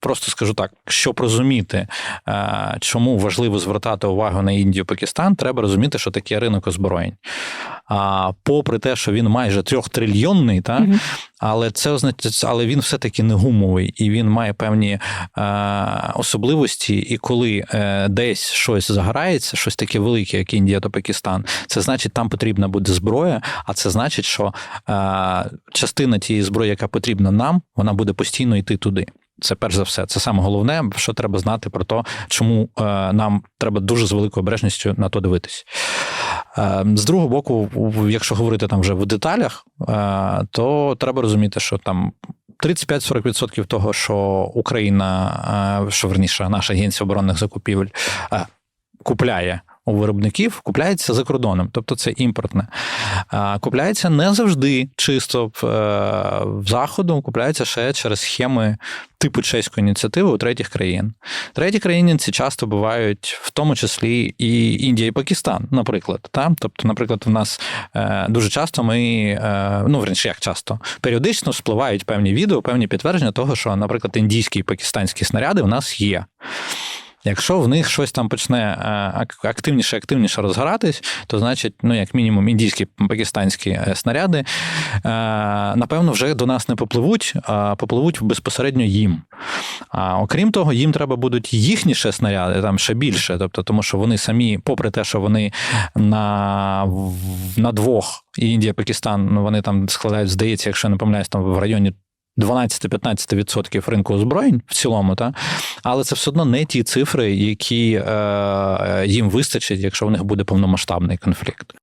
просто скажу так: щоб розуміти, е, чому важливо звертати увагу на Індію, Пакистан, треба розуміти, що таке ринок озброєнь. А попри те, що він майже трьохтрильйонний, та, але це означає, але він все-таки не гумовий і він має певні е, особливості. І коли е, десь щось заграється, щось таке велике, як Індія та Пакистан, це значить, там потрібна буде зброя, а це значить, що е, частина тієї зброї, яка потрібна нам, вона буде постійно йти туди. Це перш за все, це саме головне, що треба знати про те, чому е, нам треба дуже з великою обережністю на то дивитись. Е, З другого боку, якщо говорити там вже в деталях, е, то треба розуміти, що там 35-40% того, що Україна, що верніше, наша агенція оборонних закупівель купляє. У виробників купляється за кордоном, тобто це імпортне. Купляється не завжди чисто в, е, заходу, купляється ще через схеми типу чеської ініціативи у третіх країн. Треті країни ці часто бувають, в тому числі і Індія і Пакистан, наприклад. Та? Тобто, наприклад, в нас е, дуже часто ми, е, ну верніше, як часто, періодично спливають певні відео, певні підтвердження того, що, наприклад, індійські і пакистанські снаряди у нас є. Якщо в них щось там почне е, активніше активніше розгоратись, то значить, ну як мінімум, індійські пакистанські е, снаряди, е, напевно, вже до нас не попливуть, а попливуть безпосередньо їм. А окрім того, їм треба будуть їхні ще снаряди, там ще більше. Тобто, тому що вони самі, попри те, що вони на, на двох і Індія, Пакистан, ну вони там складають, здається, якщо я не помиляюсь, там в районі. 12-15% ринку озброєнь в цілому, та але це все одно не ті цифри, які е, їм вистачить, якщо в них буде повномасштабний конфлікт.